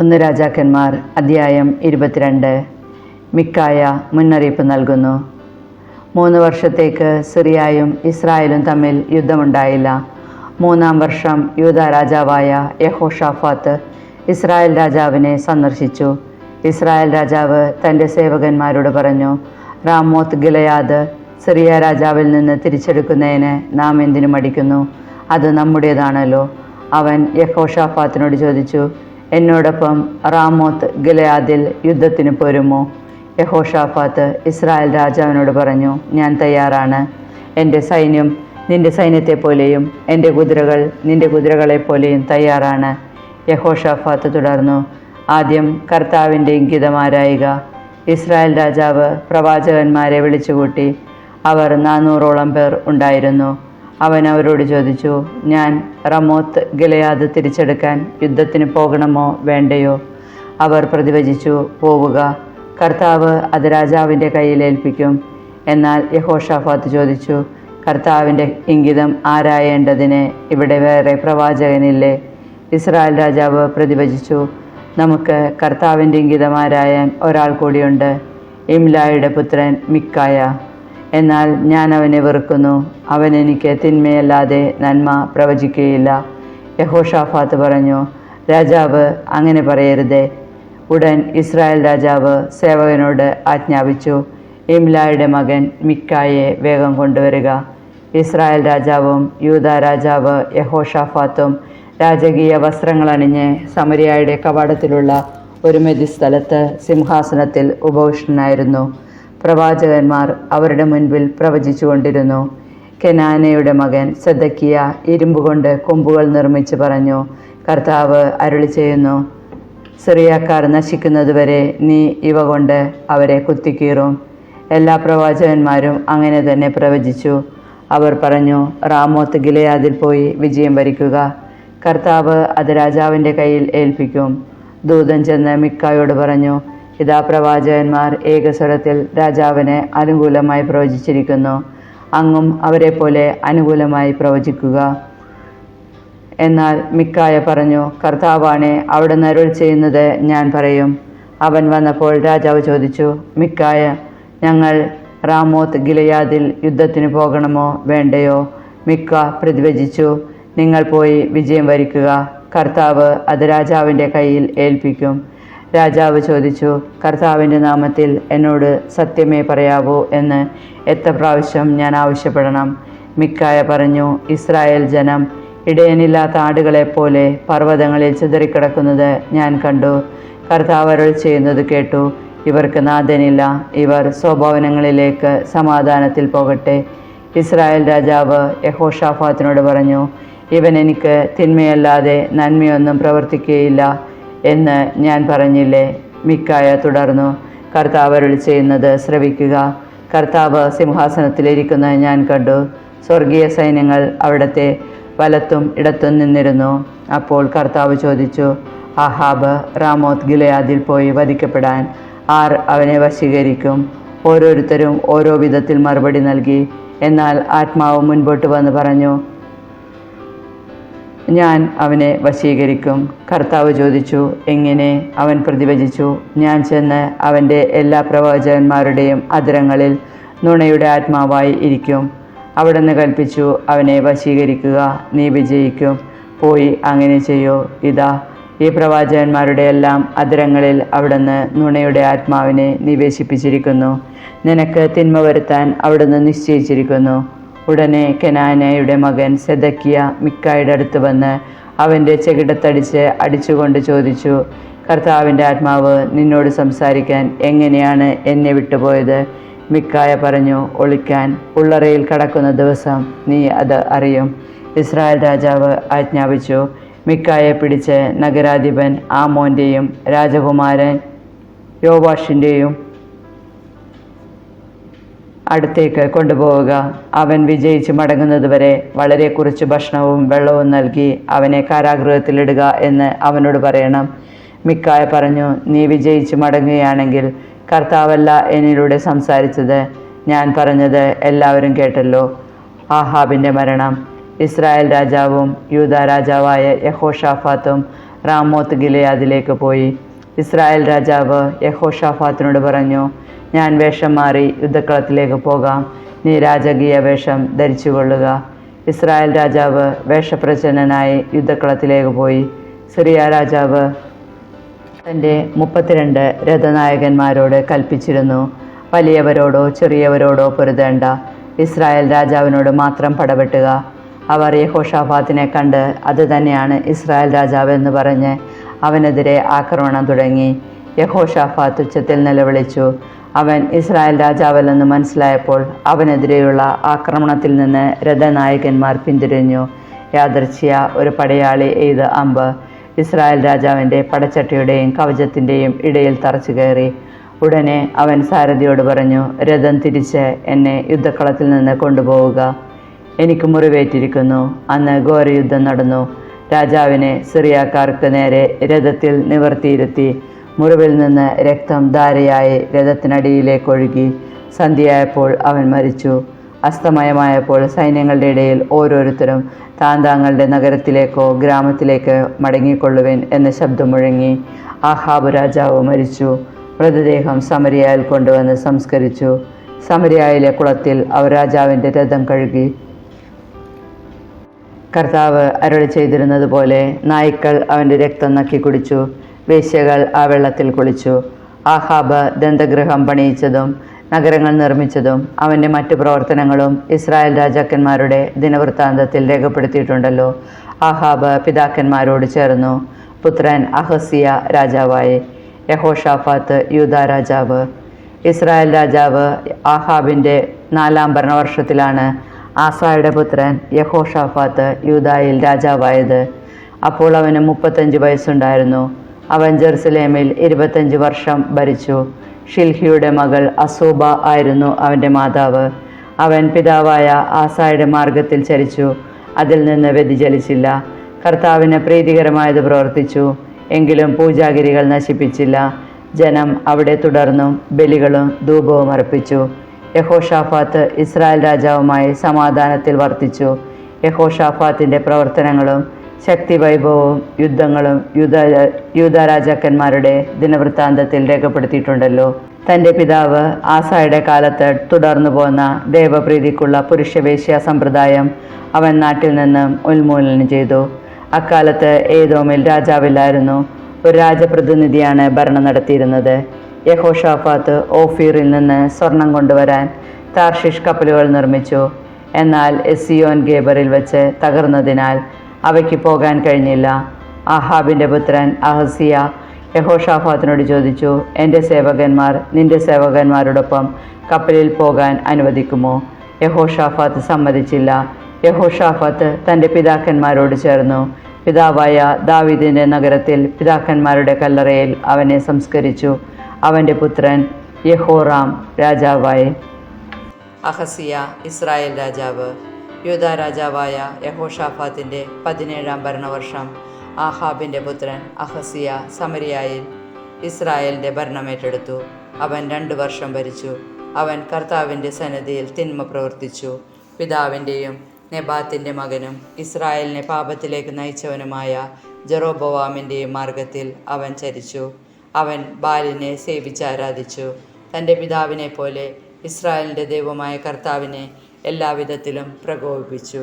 ഒന്ന് രാജാക്കന്മാർ അധ്യായം ഇരുപത്തിരണ്ട്. മിക്കായ മുന്നറിയിപ്പ് നൽകുന്നു. മൂന്ന് വർഷത്തേക്ക് സിറിയായും ഇസ്രായേലും തമ്മിൽ യുദ്ധമുണ്ടായില്ല. മൂന്നാം വർഷം യൂത രാജാവായ യഹോഷാഫാത്ത് ഇസ്രായേൽ രാജാവിനെ സന്ദർശിച്ചു. ഇസ്രായേൽ രാജാവ് തന്റെ സേവകന്മാരോട് പറഞ്ഞു റാമോത്ത് ഗിലയാദ് സിറിയ രാജാവിൽ നിന്ന് തിരിച്ചെടുക്കുന്നതിന് നാം എന്തിനു മടിക്കുന്നു? അത് നമ്മുടേതാണല്ലോ. അവൻ യഹോഷാഫാത്തിനോട് ചോദിച്ചു എന്നോടൊപ്പം റാമോത്ത് ഗിലയാദിൽ യുദ്ധത്തിന് പോരുമോ? യഹോഷാഫാത്ത് ഇസ്രായേൽ രാജാവിനോട് പറഞ്ഞു ഞാൻ തയ്യാറാണ്. എന്റെ സൈന്യം നിന്റെ സൈന്യത്തെ പോലെയും എന്റെ കുതിരകൾ നിന്റെ കുതിരകളെ പോലെയും തയ്യാറാണ്. യഹോഷാഫാത്ത് തുടർന്നു ആദ്യം കർത്താവിന്റെ ഇംഗിതമാരായിക ഇസ്രായേൽ രാജാവ് പ്രവാചകന്മാരെ വിളിച്ചുകൂട്ടി അവർ നാനൂറോളം പേർ ഉണ്ടായിരുന്നു. അവൻ അവരോട് ചോദിച്ചു ഞാൻ റമോത്ത് ഗിലയാദ് തിരിച്ചെടുക്കാൻ യുദ്ധത്തിന് പോകണമോ വേണ്ടയോ? അവർ പ്രതിവചിച്ചു പോവുക. കർത്താവ് അത് രാജാവിന്റെ കയ്യിൽ ഏൽപ്പിക്കും. എന്നാൽ യഹോഷാഫാത്ത് ചോദിച്ചു കർത്താവിന്റെ ഇംഗിതം ആരായേണ്ടതിന് ഇവിടെ വേറെ പ്രവാചകനില്ലേ? ഇസ്രായേൽ രാജാവ് പ്രതിവചിച്ചു നമുക്ക് കർത്താവിന്റെ ഇംഗിതം ആരായാൻ ഒരാൾ കൂടിയുണ്ട്. ഇംലായുടെ പുത്രൻ മിക്കായ. എന്നാൽ ഞാൻ അവനെ വെറുക്കുന്നു. അവൻ എനിക്ക് തിന്മയല്ലാതെ നന്മ പ്രവചിക്കുകയില്ല. യഹോഷാഫാത്ത് പറഞ്ഞു രാജാവ് അങ്ങനെ പറയരുതേ. ഉടൻ ഇസ്രായേൽ രാജാവ് സേവകനോട് ആജ്ഞാപിച്ചു ഇംലായുടെ മകൻ മിക്കായെ വേഗം കൊണ്ടുവരിക. ഇസ്രായേൽ രാജാവും യൂത രാജാവ് യഹോഷാഫാത്തും രാജകീയ വസ്ത്രങ്ങളണിഞ്ഞ് സമരിയായുടെ കവാടത്തിലുള്ള ഒരു മെതിസ്ഥലത്ത് സിംഹാസനത്തിൽ ഉപവിഷ്ടനായിരുന്നു പ്രവാചകന്മാർ അവരുടെ മുൻപിൽ പ്രവചിച്ചുകൊണ്ടിരുന്നു. കെനാനയുടെ മകൻ സദക്കിയ ഇരുമ്പ് കൊണ്ട് കൊമ്പുകൾ നിർമ്മിച്ച് പറഞ്ഞു കർത്താവ് അരുളി ചെയ്യുന്നു സിറിയക്കാർ നശിക്കുന്നതുവരെ നീ ഇവ കൊണ്ട് അവരെ കുത്തിക്കീറും. എല്ലാ പ്രവാചകന്മാരും അങ്ങനെ തന്നെ പ്രവചിച്ചു. അവർ പറഞ്ഞു റാമോത്ത് ഗിലയാദിൽ പോയി വിജയം വരിക്കുക. കർത്താവ് അത് രാജാവിന്റെ കയ്യിൽ ഏൽപ്പിക്കും. ദൂതൻ ചെന്ന് മിക്കായോട് പറഞ്ഞു ഇതാ പ്രവാചകന്മാർ ഏകസ്വരത്തിൽ രാജാവിനെ അനുകൂലമായി പ്രവചിച്ചിരിക്കുന്നു. അങ്ങും അവരെ പോലെ അനുകൂലമായി പ്രവചിക്കുക. എന്നാൽ മിക്കായ പറഞ്ഞു കർത്താവാണെ അവിടെ നരുൾ ചെയ്യുന്നത് ഞാൻ പറയും. അവൻ വന്നപ്പോൾ രാജാവ് ചോദിച്ചു മിക്കായ ഞങ്ങൾ റാമോത്ത് ഗിലയാദിൽ യുദ്ധത്തിന് പോകണമോ? വേണ്ടയോ? മിക്ക പ്രതിവചിച്ചു നിങ്ങൾ പോയി വിജയം വരിക്കുക. കർത്താവ് അത് രാജാവിന്റെ കയ്യിൽ ഏൽപ്പിക്കും. രാജാവ് ചോദിച്ചു കർത്താവിന്റെ നാമത്തിൽ എന്നോട് സത്യമേ പറയാവൂ എന്ന് എത്ര പ്രാവശ്യം ഞാൻ ആവശ്യപ്പെടണം? മിക്കായ പറഞ്ഞു ഇസ്രായേൽ ജനം ഇടയനില്ലാത്ത ആടുകളെപ്പോലെ പർവതങ്ങളിൽ ചിതറിക്കിടക്കുന്നത് ഞാൻ കണ്ടു. കർത്താവ് അരുൾ ചെയ്യുന്നത് കേട്ടു. ഇവർക്ക് നാഥനില്ല. ഇവർ സ്വഭവനങ്ങളിലേക്ക് സമാധാനത്തിൽ പോകട്ടെ. ഇസ്രായേൽ രാജാവ് യഹോഷാഫാത്തിനോട് പറഞ്ഞു ഇവൻ എനിക്ക് തിന്മയല്ലാതെ നന്മയൊന്നും പ്രവർത്തിക്കുകയില്ല. എന്ന് ഞാൻ പറഞ്ഞില്ലേ? മിക്കായ തുടർന്നു. കർത്താവ് അരുൾ ചെയ്യുന്നത് ശ്രവിക്കുക. കർത്താവ് സിംഹാസനത്തിലിരിക്കുന്നത് ഞാൻ കണ്ടു. സ്വർഗീയ സൈന്യങ്ങൾ അവിടത്തെ വലത്തും ഇടത്തും നിന്നിരുന്നു. അപ്പോൾ കർത്താവ് ചോദിച്ചു അഹാബ് റാമോത്ത് ഗിലയാദിൽ പോയി വധിക്കപ്പെടാൻ ആർ അവനെ വശീകരിക്കും? ഓരോരുത്തരും ഓരോ വിധത്തിൽ മറുപടി നൽകി. എന്നാൽ ആത്മാവ് മുൻപോട്ട് വന്ന് പറഞ്ഞു ഞാൻ അവനെ വശീകരിക്കും. കർത്താവ് ചോദിച്ചു എങ്ങനെ? അവൻ പ്രതിഭജിച്ചു. ഞാൻ ചെന്ന് അവന്റെ എല്ലാ പ്രവാചകന്മാരുടെയും അതിരങ്ങളിൽ നുണയുടെ ആത്മാവായി ഇരിക്കും. അവിടുന്ന് കൽപ്പിച്ചു അവനെ വശീകരിക്കുക നീ വിജയിക്കും. പോയി അങ്ങനെ ചെയ്യൂ. ഇതാ ഈ പ്രവാചകന്മാരുടെ എല്ലാം അതിരങ്ങളിൽ അവിടുന്ന് നുണയുടെ ആത്മാവിനെ നിവേശിപ്പിച്ചിരിക്കുന്നു. നിനക്ക് തിന്മ വരുത്താൻ അവിടുന്ന് നിശ്ചയിച്ചിരിക്കുന്നു. ഉടനെ കെനാനയുടെ മകൻ സെതക്കിയ മിക്കായുടെ അടുത്ത് വന്ന് അവന്റെ ചെകിടത്തടിച്ച് അടിച്ചുകൊണ്ട് ചോദിച്ചു കർത്താവിന്റെ ആത്മാവ് നിന്നോട് സംസാരിക്കാൻ എങ്ങനെയാണ് എന്നെ വിട്ടുപോയത്? മിക്കായ പറഞ്ഞു ഒളിക്കാൻ ഉള്ളറയിൽ കടക്കുന്ന ദിവസം നീ അത് അറിയും. ഇസ്രായേൽ രാജാവ് ആജ്ഞാപിച്ചു. മിക്കായെ പിടിച്ച് നഗരാധിപൻ ആമോന്റെയും രാജകുമാരൻ യോവാഷിന്റെയും അടുത്തേക്ക് കൊണ്ടുപോവുക. അവൻ വിജയിച്ച് മടങ്ങുന്നതുവരെ വളരെ കുറച്ച് ഭക്ഷണവും വെള്ളവും നൽകി അവനെ കാരാഗൃഹത്തിലിടുക എന്ന് അവനോട് പറയണം. മിക്കായ പറഞ്ഞു നീ വിജയിച്ച് മടങ്ങുകയാണെങ്കിൽ കർത്താവല്ല എന്നിലൂടെ സംസാരിച്ചത്. ഞാൻ പറഞ്ഞത് എല്ലാവരും കേട്ടല്ലോ. ആഹാബിന്റെ മരണം. ഇസ്രായേൽ രാജാവും യൂത രാജാവായ യഹോഷാഫാത്തും റാമോത്ത് ഗിലയാദിലേക്ക് പോയി. ഇസ്രായേൽ രാജാവ് യഹോഷാഫാത്തിനോട് പറഞ്ഞു ഞാൻ വേഷം മാറി യുദ്ധക്കളത്തിലേക്ക് പോകാം. നീ രാജകീയ വേഷം ധരിച്ചുകൊള്ളുക. ഇസ്രായേൽ രാജാവ് വേഷപ്രചനനായി യുദ്ധക്കളത്തിലേക്ക് പോയി. സിറിയ രാജാവ് തന്റെ മുപ്പത്തിരണ്ട് രഥനായകന്മാരോട് കൽപ്പിച്ചിരുന്നു. വലിയവരോടോ ചെറിയവരോടോ പൊരുതേണ്ട. ഇസ്രായേൽ രാജാവിനോട് മാത്രം പടപെട്ടുക. അവർ യഹോഷാഫാത്തിനെ കണ്ട് അത് തന്നെയാണ് ഇസ്രായേൽ രാജാവ് എന്ന് പറഞ്ഞ് അവനെതിരെ ആക്രമണം തുടങ്ങി. യഹോഷാഫാത്ത് ഉച്ചത്തിൽ നിലവിളിച്ചു. അവൻ ഇസ്രായേൽ രാജാവല്ലെന്ന് മനസ്സിലായപ്പോൾ അവനെതിരെയുള്ള ആക്രമണത്തിൽ നിന്ന് രഥനായകന്മാർ പിന്തിരിഞ്ഞു. യാദർച്ഛിയ ഒരു പടയാളി എയ്ത് അമ്പ് ഇസ്രായേൽ രാജാവിന്റെ പടച്ചട്ടയുടെയും കവചത്തിന്റെയും ഇടയിൽ തറച്ചു കയറി. ഉടനെ അവൻ സാരഥിയോട് പറഞ്ഞു രഥം തിരിച്ച് എന്നെ യുദ്ധക്കളത്തിൽ നിന്ന് കൊണ്ടുപോവുക. എനിക്ക് മുറിവേറ്റിരിക്കുന്നു. അന്ന് ഘോരയുദ്ധം നടന്നു. രാജാവിനെ സിറിയാക്കാർക്ക് നേരെ രഥത്തിൽ നിവർത്തിയിരുത്തി മുറിവിൽ നിന്ന് രക്തം ധാരയായി രഥത്തിനടിയിലേക്ക് ഒഴുകി സന്ധ്യയായപ്പോൾ അവൻ മരിച്ചു. അസ്തമയമായപ്പോൾ സൈന്യങ്ങളുടെ ഇടയിൽ ഓരോരുത്തരും താൻ താങ്കളുടെ നഗരത്തിലേക്കോ ഗ്രാമത്തിലേക്കോ മടങ്ങിക്കൊള്ളുവൻ എന്ന ശബ്ദം മുഴങ്ങി ആഹാബ് രാജാവ് മരിച്ചു. മൃതദേഹം സമരിയായിൽ കൊണ്ടുവന്ന് സംസ്കരിച്ചു. സമരിയായിലെ കുളത്തിൽ അവർ രാജാവിന്റെ രഥം കഴുകി. കർത്താവ് അരുളി ചെയ്തിരുന്നത് പോലെ നായ്ക്കൾ അവന്റെ രക്തം നക്കി കുടിച്ചു. വേശ്യകൾ ആ വെള്ളത്തിൽ കുളിച്ചു. ആഹാബ് ദന്തഗൃഹം പണിയിച്ചതും നഗരങ്ങൾ നിർമ്മിച്ചതും അവന്റെ മറ്റു പ്രവർത്തനങ്ങളും ഇസ്രായേൽ രാജാക്കന്മാരുടെ ദിനവൃത്താന്തത്തിൽ രേഖപ്പെടുത്തിയിട്ടുണ്ടല്ലോ. ആഹാബ് പിതാക്കന്മാരോട് ചേർന്നു. പുത്രൻ അഹസിയ രാജാവായി. യഹോഷാഫാത്ത് യൂത രാജാവ്. ഇസ്രായേൽ രാജാവ് ആഹാബിന്റെ നാലാം ഭരണവർഷത്തിലാണ് ആസായുടെ പുത്രൻ യഹോഷാഫാത്ത് യൂതായിൽ രാജാവായത്. അപ്പോൾ അവന് മുപ്പത്തഞ്ച് വയസ്സുണ്ടായിരുന്നു. അവൻ ജെറുസലേമിൽ ഇരുപത്തഞ്ച് വർഷം ഭരിച്ചു. ഷിൽഹിയുടെ മകൾ അസൂബ ആയിരുന്നു അവന്റെ മാതാവ്. അവൻ പിതാവായ ആസായുടെ മാർഗത്തിൽ ചരിച്ചു. അതിൽ നിന്ന് വ്യതിചലിച്ചില്ല. കർത്താവിന് പ്രീതികരമായത് പ്രവർത്തിച്ചു. എങ്കിലും പൂജാഗിരികൾ നശിപ്പിച്ചില്ല. ജനം അവിടെ തുടർന്നും ബലികളും ധൂപവും അർപ്പിച്ചു. യഹോഷാഫാത്ത് ഇസ്രായേൽ രാജാവുമായി സമാധാനത്തിൽ വർത്തിച്ചു. യഹോഷാഫാത്തിന്റെ പ്രവർത്തനങ്ങളും ശക്തി വൈഭവവും യുദ്ധങ്ങളും യുദ്ധ യുദ്ധരാജാക്കന്മാരുടെ ദിനവൃത്താന്തത്തിൽ രേഖപ്പെടുത്തിയിട്ടുണ്ടല്ലോ. തന്റെ പിതാവ് ആസായുടെ കാലത്ത് തുടർന്നു പോന്ന ദേവപ്രീതിക്കുള്ള പുരുഷവേശ്യ സമ്പ്രദായം അവൻ നാട്ടിൽ നിന്നും ഉന്മൂലനം ചെയ്തു. അക്കാലത്ത് ഏതോമിൽ രാജാവില്ലായിരുന്നു. ഒരു രാജപ്രതിനിധിയാണ് ഭരണം നടത്തിയിരുന്നത്. യഹോഷാഫാത്ത് ഓഫീറിൽ നിന്ന് സ്വർണം കൊണ്ടുവരാൻ താർഷിഷ് കപ്പലുകൾ നിർമ്മിച്ചു. എന്നാൽ എസിയോൻ ഗേബറിൽ വെച്ച് തകർന്നതിനാൽ അവയ്ക്ക് പോകാൻ കഴിഞ്ഞില്ല. അഹാബിന്റെ പുത്രൻ അഹസിയ യഹോഷാഫാത്തിനോട് ചോദിച്ചു എന്റെ സേവകന്മാർ നിന്റെ സേവകന്മാരോടൊപ്പം കപ്പലിൽ പോകാൻ അനുവദിക്കുമോ? യഹോഷാഫാത്ത് സമ്മതിച്ചില്ല. യഹോഷാഫാത്ത് തന്റെ പിതാക്കന്മാരോട് ചേർന്നു. പിതാവായ ദാവിദിന്റെ നഗരത്തിൽ പിതാക്കന്മാരുടെ കല്ലറയിൽ അവനെ സംസ്കരിച്ചു. അവന്റെ പുത്രൻ യഹോറാം രാജാവായി. അഹസിയ ഇസ്രായേൽ രാജാവ്. യൂത രാജാവായ യഹോഷാഫാത്തിന്റെ പതിനേഴാം ഭരണവർഷം. ആഹാബിന്റെ പുത്രൻ അഹസിയ സമരിയായിൽ ഇസ്രായേലിന്റെ ഭരണമേറ്റെടുത്തു. അവൻ രണ്ടു വർഷം ഭരിച്ചു. അവൻ കർത്താവിന്റെ സന്നദ്ധിയിൽ തിന്മ പ്രവർത്തിച്ചു. പിതാവിന്റെയും നെബാത്തിന്റെ മകനും ഇസ്രായേലിനെ പാപത്തിലേക്ക് നയിച്ചവനുമായ ജെറോബവാമിന്റെയും മാർഗത്തിൽ അവൻ ചരിച്ചു. അവൻ ബാലിനെ സേവിച്ച് ആരാധിച്ചു. തന്റെ പിതാവിനെ പോലെ ഇസ്രായേലിന്റെ ദൈവമായ കർത്താവിനെ എല്ലാവിധത്തിലും പ്രകോപിപ്പിച്ചു.